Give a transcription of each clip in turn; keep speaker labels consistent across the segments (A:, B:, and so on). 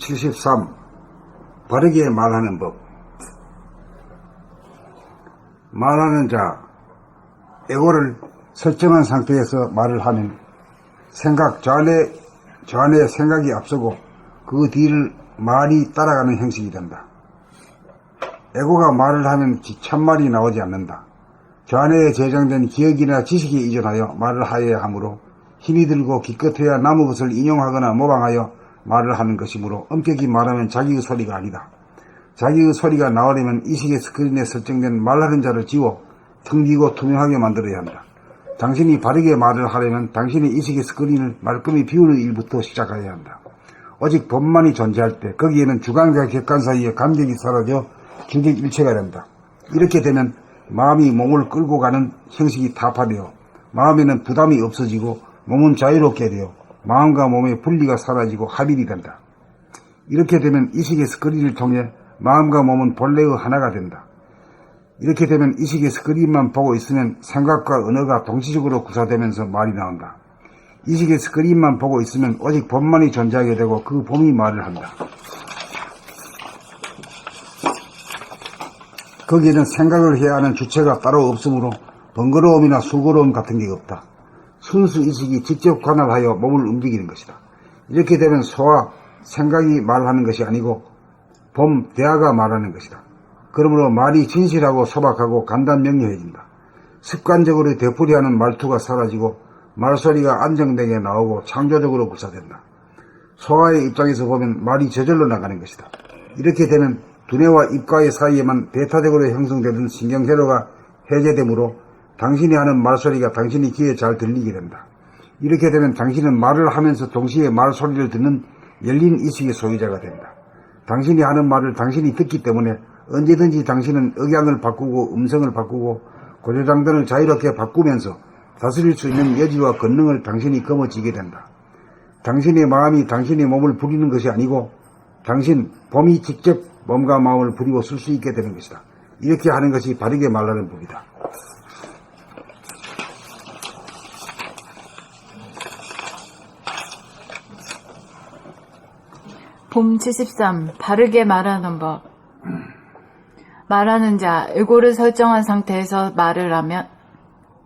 A: 73. 바르게 말하는 법. 말하는 자, 에고를 설정한 상태에서 말을 하면 생각, 저 안에 생각이 앞서고 그 뒤를 말이 따라가는 형식이 된다. 에고가 말을 하면 지- 참말이 나오지 않는다. 저 안에 저장된 기억이나 지식에 이전하여 말을 하여야 하므로 힘이 들고 기껏해야 남의 것을 인용하거나 모방하여 말을 하는 것이므로 엄격히 말하면 자기의 소리가 아니다. 자기의 소리가 나오려면 이식의 스크린에 설정된 말하는 자를 지워 텅 비고 투명하게 만들어야 한다. 당신이 바르게 말을 하려면 당신의 이식의 스크린을 말끔히 비우는 일부터 시작해야 한다. 오직 법만이 존재할 때 거기에는 주관과 객관 사이의 간격이 사라져 주객 일체가 된다. 이렇게 되면 마음이 몸을 끌고 가는 형식이 타파되어 마음에는 부담이 없어지고 몸은 자유롭게 되어 마음과 몸의 분리가 사라지고 합일이 된다. 이렇게 되면 이식의 스크린을 통해 마음과 몸은 본래의 하나가 된다. 이렇게 되면 이식의 스크린만 보고 있으면 생각과 언어가 동시적으로 구사되면서 말이 나온다. 이식의 스크린만 보고 있으면 오직 본만이 존재하게 되고 그 본이 말을 한다. 거기에는 생각을 해야 하는 주체가 따로 없으므로 번거로움이나 수고로움 같은 게 없다. 순수 이식이 직접 관할하여 몸을 움직이는 것이다. 이렇게 되면 소와 생각이 말하는 것이 아니고 봄, 대화가 말하는 것이다. 그러므로 말이 진실하고 소박하고 간단명료해진다. 습관적으로 되풀이하는 말투가 사라지고 말소리가 안정되게 나오고 창조적으로 구사된다. 소화의 입장에서 보면 말이 저절로 나가는 것이다. 이렇게 되면 두뇌와 입가의 사이에만 배타적으로 형성되는 신경회로가 해제되므로 당신이 하는 말소리가 당신의 귀에 잘 들리게 된다. 이렇게 되면 당신은 말을 하면서 동시에 말소리를 듣는 열린 이식의 소유자가 된다. 당신이 하는 말을 당신이 듣기 때문에 언제든지 당신은 억양을 바꾸고 음성을 바꾸고 고조장단을 자유롭게 바꾸면서 다스릴 수 있는 여지와 권능을 당신이 거머쥐게 된다. 당신의 마음이 당신의 몸을 부리는 것이 아니고 당신 봄이 직접 몸과 마음을 부리고 쓸 수 있게 되는 것이다. 이렇게 하는 것이 바르게 말하는 법이다.
B: 봄 73. 바르게 말하는 법. 말하는 자, 에고를 설정한 상태에서 말을 하면,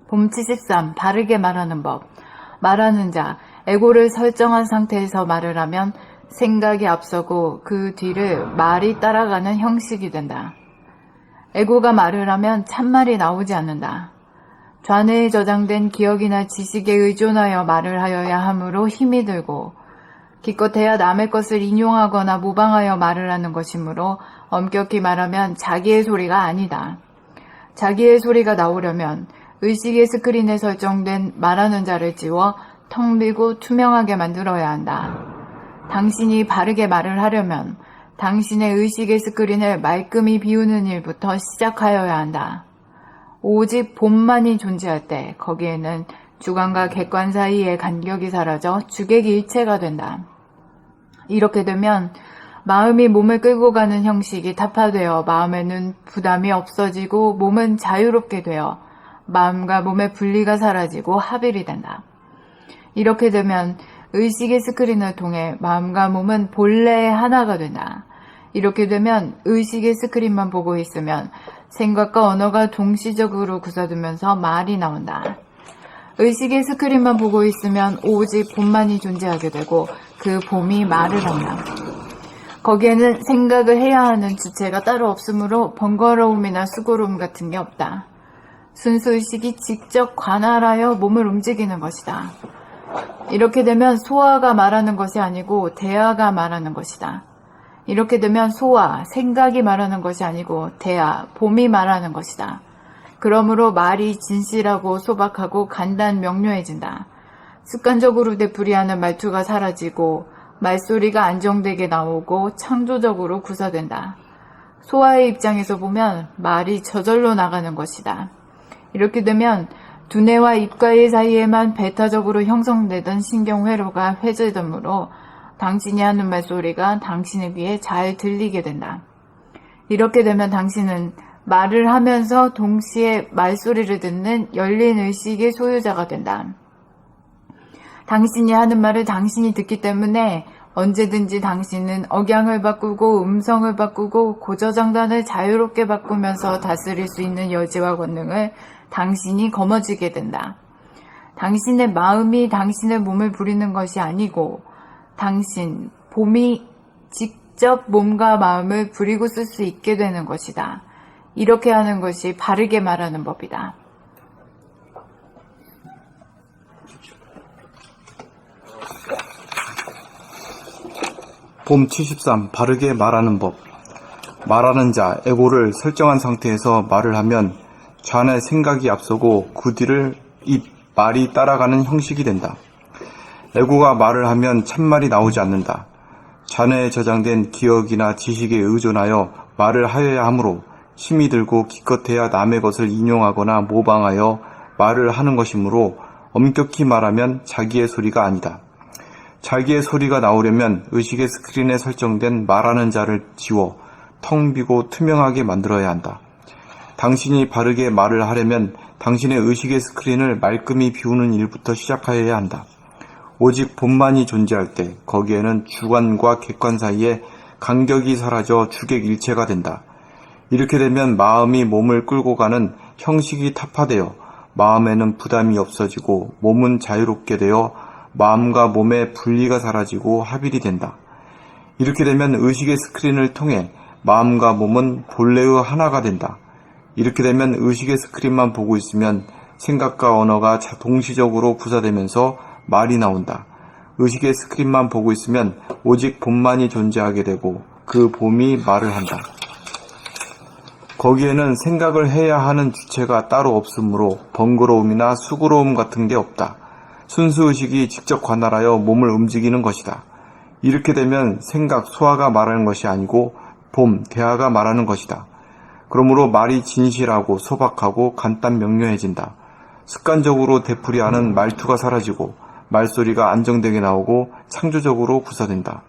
B: 봄 73. 바르게 말하는 법. 말하는 자, 에고를 설정한 상태에서 말을 하면 생각이 앞서고 그 뒤를 말이 따라가는 형식이 된다. 에고가 말을 하면 참말이 나오지 않는다. 좌뇌에 저장된 기억이나 지식에 의존하여 말을 하여야 하므로 힘이 들고 기껏해야 남의 것을 인용하거나 모방하여 말을 하는 것이므로 엄격히 말하면 자기의 소리가 아니다. 자기의 소리가 나오려면 의식의 스크린에 설정된 말하는 자를 지워 텅 비고 투명하게 만들어야 한다. 당신이 바르게 말을 하려면 당신의 의식의 스크린을 말끔히 비우는 일부터 시작하여야 한다. 오직 본만이 존재할 때 거기에는 주관과 객관 사이의 간격이 사라져 주객이 일체가 된다. 이렇게 되면 마음이 몸을 끌고 가는 형식이 타파되어 마음에는 부담이 없어지고 몸은 자유롭게 되어 마음과 몸의 분리가 사라지고 합일이 된다. 이렇게 되면 의식의 스크린을 통해 마음과 몸은 본래의 하나가 된다. 이렇게 되면 의식의 스크린만 보고 있으면 생각과 언어가 동시적으로 구사되면서 말이 나온다. 의식의 스크린만 보고 있으면 오직 봄만이 존재하게 되고 그 봄이 말을 한다. 거기에는 생각을 해야 하는 주체가 따로 없으므로 번거로움이나 수고로움 같은 게 없다. 순수 의식이 직접 관할하여 몸을 움직이는 것이다. 이렇게 되면 소화가 말하는 것이 아니고 대화가 말하는 것이다. 이렇게 되면 소화, 생각이 말하는 것이 아니고 대화, 봄이 말하는 것이다. 그러므로 말이 진실하고 소박하고 간단 명료해진다. 습관적으로 되풀이하는 말투가 사라지고 말소리가 안정되게 나오고 창조적으로 구사된다. 소화의 입장에서 보면 말이 저절로 나가는 것이다. 이렇게 되면 두뇌와 입가의 사이에만 배타적으로 형성되던 신경회로가 회제되므로 당신이 하는 말소리가 당신의 귀에 잘 들리게 된다. 이렇게 되면 당신은 말을 하면서 동시에 말소리를 듣는 열린 의식의 소유자가 된다. 당신이 하는 말을 당신이 듣기 때문에 언제든지 당신은 억양을 바꾸고 음성을 바꾸고 고저장단을 자유롭게 바꾸면서 다스릴 수 있는 여지와 권능을 당신이 거머쥐게 된다. 당신의 마음이 당신의 몸을 부리는 것이 아니고 당신, 봄이 직접 몸과 마음을 부리고 쓸 수 있게 되는 것이다. 이렇게 하는 것이 바르게 말하는 법이다.
C: 봄 73 바르게 말하는 법 말하는 자 에고를 설정한 상태에서 말을 하면 좌의 생각이 앞서고 그 뒤를 입 말이 따라가는 형식이 된다. 에고가 말을 하면 참말이 나오지 않는다. 좌뇌에 저장된 기억이나 지식에 의존하여 말을 하여야 하므로 힘이 들고 기껏해야 남의 것을 인용하거나 모방하여 말을 하는 것이므로 엄격히 말하면 자기의 소리가 아니다. 자기의 소리가 나오려면 의식의 스크린에 설정된 말하는 자를 지워 텅 비고 투명하게 만들어야 한다. 당신이 바르게 말을 하려면 당신의 의식의 스크린을 말끔히 비우는 일부터 시작하여야 한다. 오직 본만이 존재할 때 거기에는 주관과 객관 사이에 간격이 사라져 주객 일체가 된다. 이렇게 되면 마음이 몸을 끌고 가는 형식이 타파되어 마음에는 부담이 없어지고 몸은 자유롭게 되어 마음과 몸의 분리가 사라지고 합일이 된다. 이렇게 되면 의식의 스크린을 통해 마음과 몸은 본래의 하나가 된다. 이렇게 되면 의식의 스크린만 보고 있으면 생각과 언어가 자- 동시적으로 구사되면서 말이 나온다. 의식의 스크린만 보고 있으면 오직 봄만이 존재하게 되고 그 봄이 말을 한다. 거기에는 생각을 해야 하는 주체가 따로 없으므로 번거로움이나 수고로움 같은 게 없다. 순수의식이 직접 관할하여 몸을 움직이는 것이다. 이렇게 되면 생각, 소화가 말하는 것이 아니고 봄, 대화가 말하는 것이다. 그러므로 말이 진실하고 소박하고 간단 명료해진다. 습관적으로 되풀이하는 말투가 사라지고 말소리가 안정되게 나오고 창조적으로 구사된다.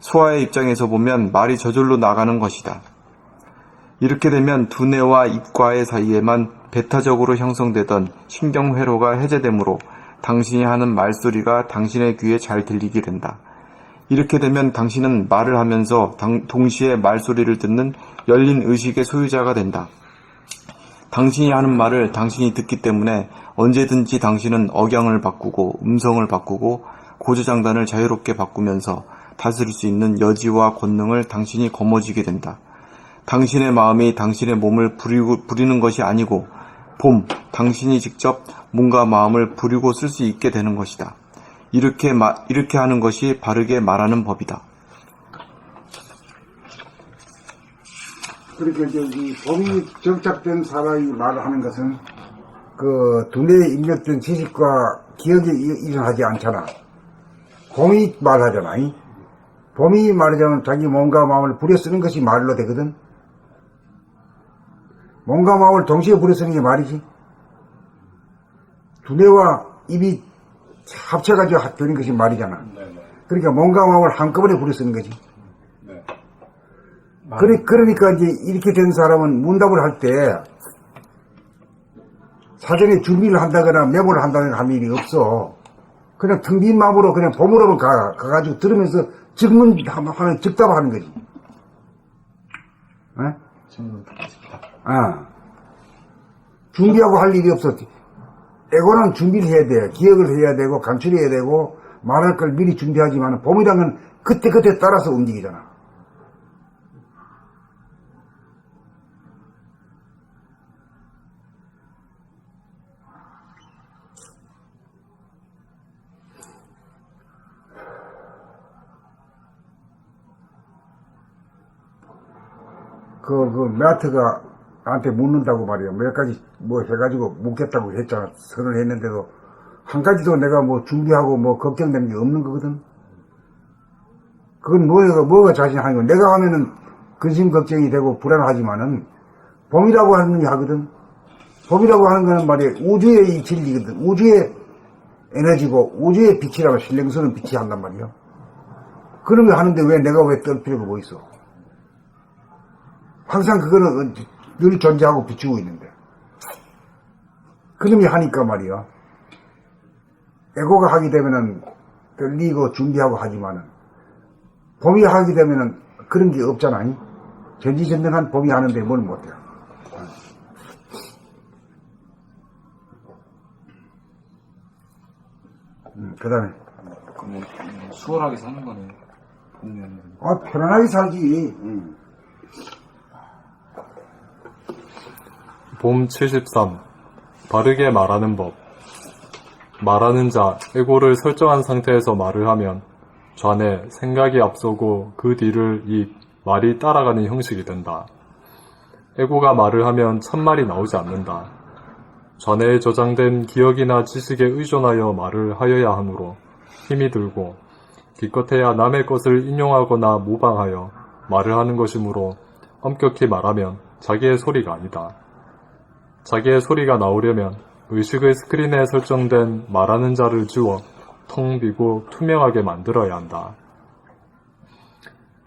C: 소화의 입장에서 보면 말이 저절로 나가는 것이다. 이렇게 되면 두뇌와 입과의 사이에만 배타적으로 형성되던 신경회로가 해제되므로 당신이 하는 말소리가 당신의 귀에 잘 들리게 된다. 이렇게 되면 당신은 말을 하면서 당- 동시에 말소리를 듣는 열린 의식의 소유자가 된다. 당신이 하는 말을 당신이 듣기 때문에 언제든지 당신은 억양을 바꾸고 음성을 바꾸고 고조장단을 자유롭게 바꾸면서 다스릴 수 있는 여지와 권능을 당신이 거머쥐게 된다. 당신의 마음이 당신의 몸을 부리고, 부리는 것이 아니고 봄, 당신이 직접 몸과 마음을 부리고 쓸 수 있게 되는 것이다. 이렇게 마- 이렇게 하는 것이 바르게 말하는 법이다.
A: 그러니까 이 봄이 정착된 사람이 말을 하는 것은 그 두뇌에 입력된 지식과 기억이 이- 일어나지 않잖아. 봄이 말하잖아. 이. 봄이 말하자면 자기 몸과 마음을 부려 쓰는 것이 말로 되거든. 몸과 마음을 동시에 부려 쓰는 게 말이지. 두뇌와 입이 합쳐가지고 하- 되는 것이 말이잖아. 그러니까 몸과 마음을 한꺼번에 부려 쓰는 거지. 그래, 그러니까 이제 이렇게 된 사람은 문답을 할 때 사전에 준비를 한다거나 메모를 한다거나 하는 일이 없어. 그냥 텅빈 마음으로 그냥 보물업을 가, 가가지고 들으면서 질문하면 즉답하는 거지. 어? 아. 준비하고 할 일이 없어. 에고는 준비를 해야 돼. 기억을 해야 되고, 간추려야 되고, 말할 걸 미리 준비하지만, 봄이랑은 그때그때 따라서 움직이잖아. 그, 그, 매트가 나한테 묻는다고 말이야. 몇 가지 뭐 해가지고 묻겠다고 했잖아. 선을 했는데도 한 가지도 내가 뭐 준비하고 뭐 걱정되는 게 없는 거거든. 그건 뭐가, 뭐가 자신하는 거. 내가 하면은 근심 걱정이 되고 불안하지만은 봄이라고 하는 게 하거든. 봄이라고 하는 거는 말이야. 우주의 이 진리거든. 우주의 에너지고 우주의 빛이라고 신령스러운 빛이 한단 말이야. 그런 거 하는데 왜 내가 왜 떨 필요가 뭐 있어. 항상 그거는 늘 존재하고 비추고 있는데. 그놈이 하니까 말이야. 에고가 하게 되면은 떨리고 준비하고 하지만은 봄이 하게 되면은 그런 게 없잖아요. 전지전능한 봄이 하는데 뭘 못해요. 음, 그 다음에,
C: 그러면 수월하게 사는 거네.
A: 아, 편안하게 살지. 음.
D: 봄 73. 바르게 말하는 법. 말하는 자, 에고를 설정한 상태에서 말을 하면 좌뇌, 생각이 앞서고 그 뒤를 입, 말이 따라가는 형식이 된다. 에고가 말을 하면 첫말이 나오지 않는다. 좌뇌에 저장된 기억이나 지식에 의존하여 말을 하여야 하므로 힘이 들고 기껏해야 남의 것을 인용하거나 모방하여 말을 하는 것이므로 엄격히 말하면 자기의 소리가 아니다. 자기의 소리가 나오려면 의식의 스크린에 설정된 말하는 자를 지워 텅 비고 투명하게 만들어야 한다.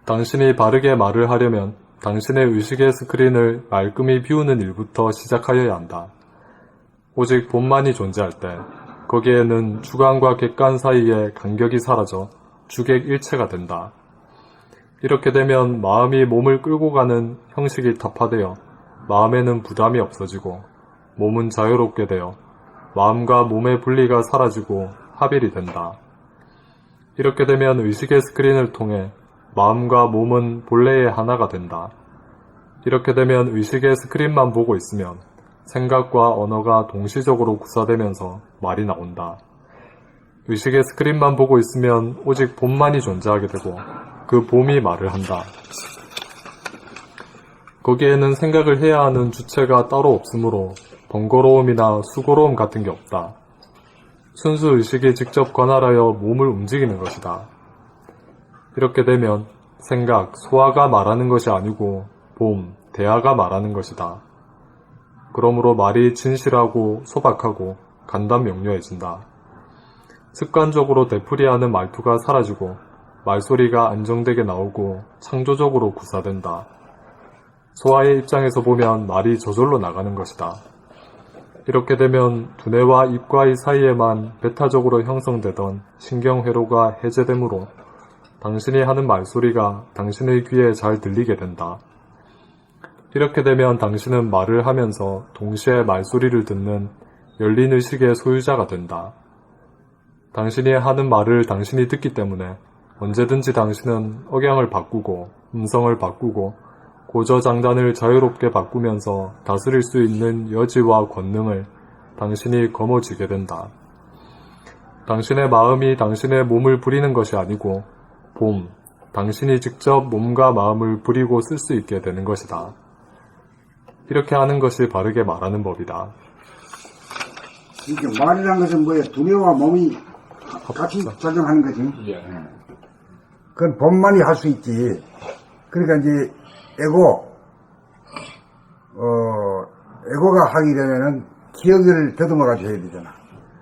D: 당신이 바르게 말을 하려면 당신의 의식의 스크린을 말끔히 비우는 일부터 시작하여야 한다. 오직 본만이 존재할 때 거기에는 주관과 객관 사이의 간격이 사라져 주객 일체가 된다. 이렇게 되면 마음이 몸을 끌고 가는 형식이 타파되어 마음에는 부담이 없어지고 몸은 자유롭게 되어 마음과 몸의 분리가 사라지고 합일이 된다. 이렇게 되면 의식의 스크린을 통해 마음과 몸은 본래의 하나가 된다. 이렇게 되면 의식의 스크린만 보고 있으면 생각과 언어가 동시적으로 구사되면서 말이 나온다. 의식의 스크린만 보고 있으면 오직 봄만이 존재하게 되고 그 봄이 말을 한다. 거기에는 생각을 해야 하는 주체가 따로 없으므로 번거로움이나 수고로움 같은 게 없다. 순수 의식이 직접 관할하여 몸을 움직이는 것이다. 이렇게 되면 생각, 소화가 말하는 것이 아니고 봄, 대화가 말하는 것이다. 그러므로 말이 진실하고 소박하고 간단 명료해진다. 습관적으로 되풀이하는 말투가 사라지고 말소리가 안정되게 나오고 창조적으로 구사된다. 소아의 입장에서 보면 말이 저절로 나가는 것이다. 이렇게 되면 두뇌와 입과의 사이에만 배타적으로 형성되던 신경회로가 해제되므로 당신이 하는 말소리가 당신의 귀에 잘 들리게 된다. 이렇게 되면 당신은 말을 하면서 동시에 말소리를 듣는 열린 의식의 소유자가 된다. 당신이 하는 말을 당신이 듣기 때문에 언제든지 당신은 억양을 바꾸고 음성을 바꾸고 고저장단을 자유롭게 바꾸면서 다스릴 수 있는 여지와 권능을 당신이 거머쥐게 된다. 당신의 마음이 당신의 몸을 부리는 것이 아니고 봄, 당신이 직접 몸과 마음을 부리고 쓸 수 있게 되는 것이다. 이렇게 하는 것이 바르게 말하는 법이다.
A: 이게 말이라는 것은 뭐예요? 두뇌와 몸이 같이 작용하는 거지.
C: 예.
A: 그건 본만이 할 수 있지. 그러니까 이제 에고, 어, 에고가 하게 되면은 기억을 더듬어가지고 해야 되잖아.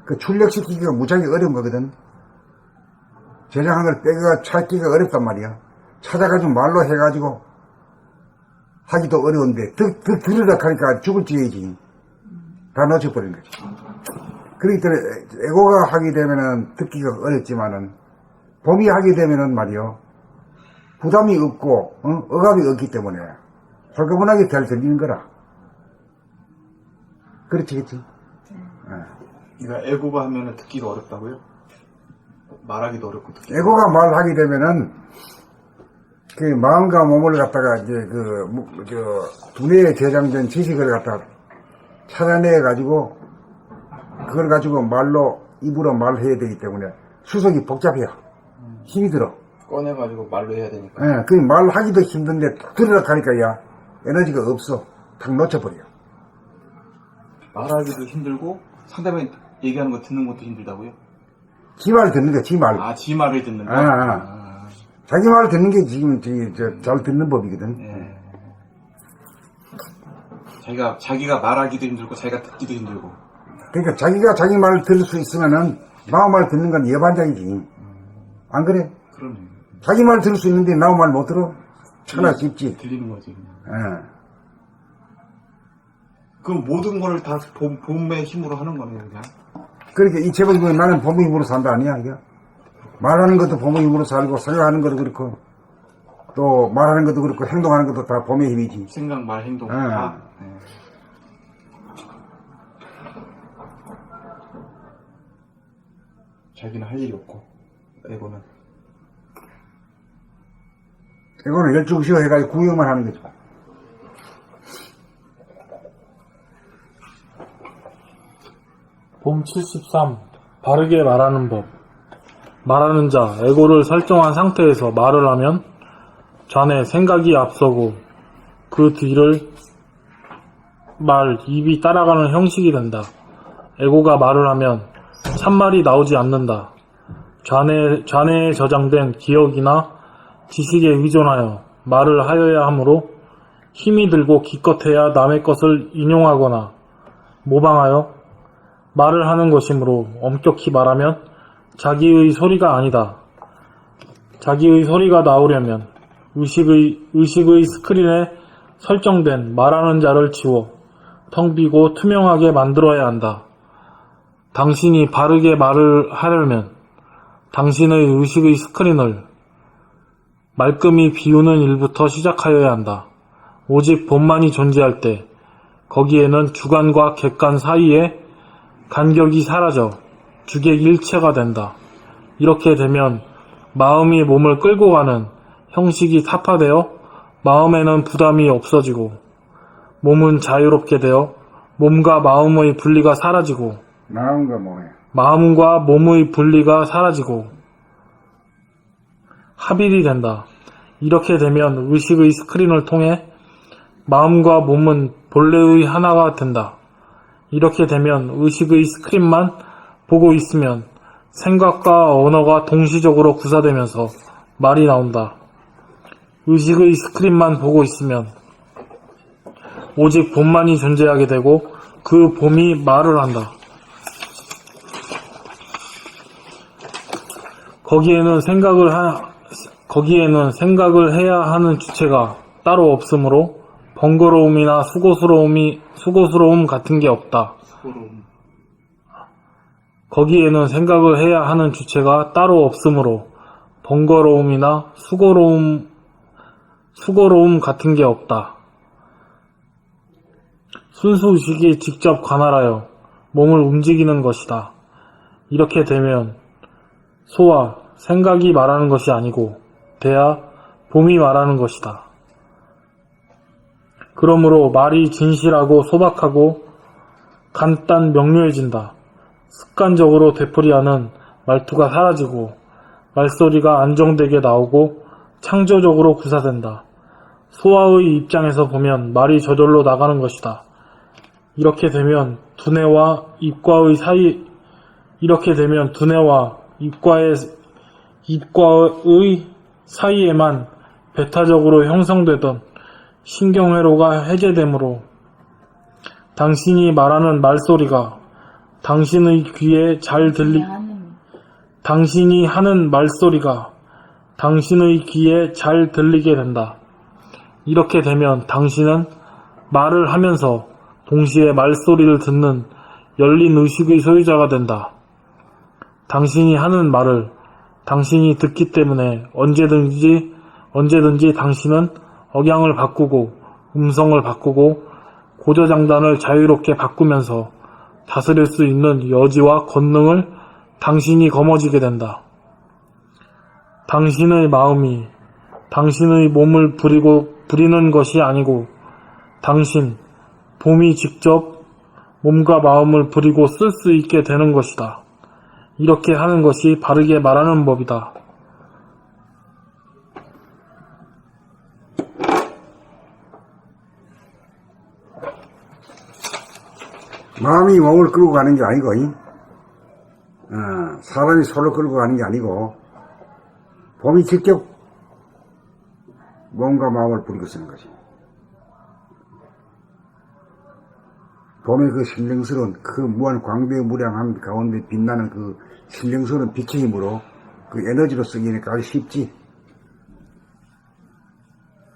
A: 그 출력시키기가 무지하게 어려운 거거든. 저장한 걸 빼기가 찾기가 어렵단 말이야. 찾아가지고 말로 해가지고 하기도 어려운데, 더, 더 들으라 하니까 죽을 지혜지. 다 놓쳐버린 거지. 그렇기 때문에 에고가 하게 되면은 듣기가 어렵지만은, 봄이 하게 되면은 말이요. 부담이 없고, 어? 억압이 없기 때문에, 홀가분하게 잘 들리는 거라. 그렇지, 그렇지.
C: 그러니까 애고가 하면 듣기가 어렵다고요? 말하기도 어렵고 듣기.
A: 에고가 말하게 되면은, 그 마음과 몸을 갖다가 이제 그, 무- 저, 두뇌에 저장된 지식을 갖다 찾아내 가지고, 그걸 가지고 말로, 입으로 말해야 되기 때문에 수석이 복잡해요. 힘이 들어.
C: 꺼내가지고 말로 해야 되니까.
A: 예, 그 말하기도 힘든데 들으라 하니까 야, 에너지가 없어. 탁 놓쳐버려.
C: 말하기도 힘들고 상대방이 얘기하는 거 듣는 것도 힘들다고요?
A: 지말 듣는 게지 말.
C: 아, 지 말을 듣는 거?
A: 아, 아. 자기 말 듣는 게 지금 지- 저- 잘 듣는 법이거든.
C: 예. 자기가, 자기가 말하기도 힘들고, 자기가 듣기도 힘들고.
A: 그러니까 자기가 자기 말을 들을 수 있으면은 마음 말 듣는 건 예반장이지. 안 그래?
C: 그러네.
A: 자기 말 들을 수 있는데 나말못 들어? 천하 쉽지.
C: 들리는 거지. 그냥.
A: 예.
C: 그럼 모든 거를 다 봄, 봄의 힘으로 하는 거네요, 그냥.
A: 그러니까 이 제목이 뭐 나는 봄의 힘으로 산다 아니야, 이게? 말하는 것도 봄의 힘으로 살고 생각하는 것도 그렇고 또 말하는 것도 그렇고 행동하는 것도 다 봄의 힘이지.
C: 생각, 말, 행동
A: 아.
C: 다. 네. 자기는 할 일이 없고 에고는
A: 이거는 열중시어 해가지고 구경만 하는 거죠.
E: 봄 73. 바르게 말하는 법. 말하는 자, 에고를 설정한 상태에서 말을 하면 좌뇌 생각이 앞서고 그 뒤를 말, 입이 따라가는 형식이 된다. 에고가 말을 하면 참말이 나오지 않는다. 좌뇌, 좌뇌에 저장된 기억이나 지식에 의존하여 말을 하여야 하므로 힘이 들고 기껏해야 남의 것을 인용하거나 모방하여 말을 하는 것이므로 엄격히 말하면 자기의 소리가 아니다. 자기의 소리가 나오려면 의식의, 의식의 스크린에 설정된 말하는 자를 지워 텅 비고 투명하게 만들어야 한다. 당신이 바르게 말을 하려면 당신의 의식의 스크린을 말끔히 비우는 일부터 시작하여야 한다. 오직 본만이 존재할 때 거기에는 주관과 객관 사이에 간격이 사라져 주객 일체가 된다. 이렇게 되면 마음이 몸을 끌고 가는 형식이 타파되어 마음에는 부담이 없어지고 몸은 자유롭게 되어 몸과 마음의 분리가 사라지고
A: 마음과 몸에.
E: 마음과 몸의 분리가 사라지고 합일이 된다. 이렇게 되면 의식의 스크린을 통해 마음과 몸은 본래의 하나가 된다. 이렇게 되면 의식의 스크린만 보고 있으면 생각과 언어가 동시적으로 구사되면서 말이 나온다. 의식의 스크린만 보고 있으면 오직 봄만이 존재하게 되고 그 봄이 말을 한다. 거기에는 생각을 하, 거기에는 생각을 해야 하는 주체가 따로 없으므로 번거로움이나 수고스러움이 수고스러움 같은 게 없다.
C: 수고로움
E: 거기에는 생각을 해야 하는 주체가 따로 없으므로 번거로움이나 수고로움 수고로움 같은 게 없다. 순수 의식이 직접 관할하여 몸을 움직이는 것이다. 이렇게 되면 소와 생각이 말하는 것이 아니고 대야 봄이 말하는 것이다. 그러므로 말이 진실하고 소박하고 간단 명료해진다. 습관적으로 되풀이하는 말투가 사라지고 말소리가 안정되게 나오고 창조적으로 구사된다. 소아의 입장에서 보면 말이 저절로 나가는 것이다. 이렇게 되면 두뇌와 입과의 사이 이렇게 되면 두뇌와 입과의 입과의 사이에만 배타적으로 형성되던 신경회로가 해제되므로 당신이 말하는 말소리가 당신의 귀에 잘 들리 당신이 하는 말소리가 당신의 귀에 잘 들리게 된다. 이렇게 되면 당신은 말을 하면서 동시에 말소리를 듣는 열린 의식의 소유자가 된다. 당신이 하는 말을 당신이 듣기 때문에 언제든지 언제든지 당신은 억양을 바꾸고 음성을 바꾸고 고저장단을 자유롭게 바꾸면서 다스릴 수 있는 여지와 권능을 당신이 거머쥐게 된다. 당신의 마음이 당신의 몸을 부리고 부리는 것이 아니고 당신 봄이 직접 몸과 마음을 부리고 쓸 수 있게 되는 것이다. 이렇게 하는 것이 바르게 말하는 법이다.
A: 마음이 몸을 끌고 가는 게 아니고, 이? 어, 사람이 손을 끌고 가는 게 아니고, 봄이 직접 몸과 마음을 부리고 쓰는 거지. 봄의 그 신령스러운, 그 무한 광배무량함 가운데 빛나는 그 신령스러운 빛의 힘으로 그 에너지로 쓰기니까 아주 쉽지.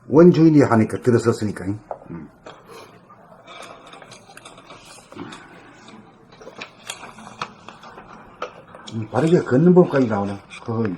A: 원주인이 하니까 들어섰으니까. 이. 음. 바르게 걷는 법까지 나오네. 그거 이제.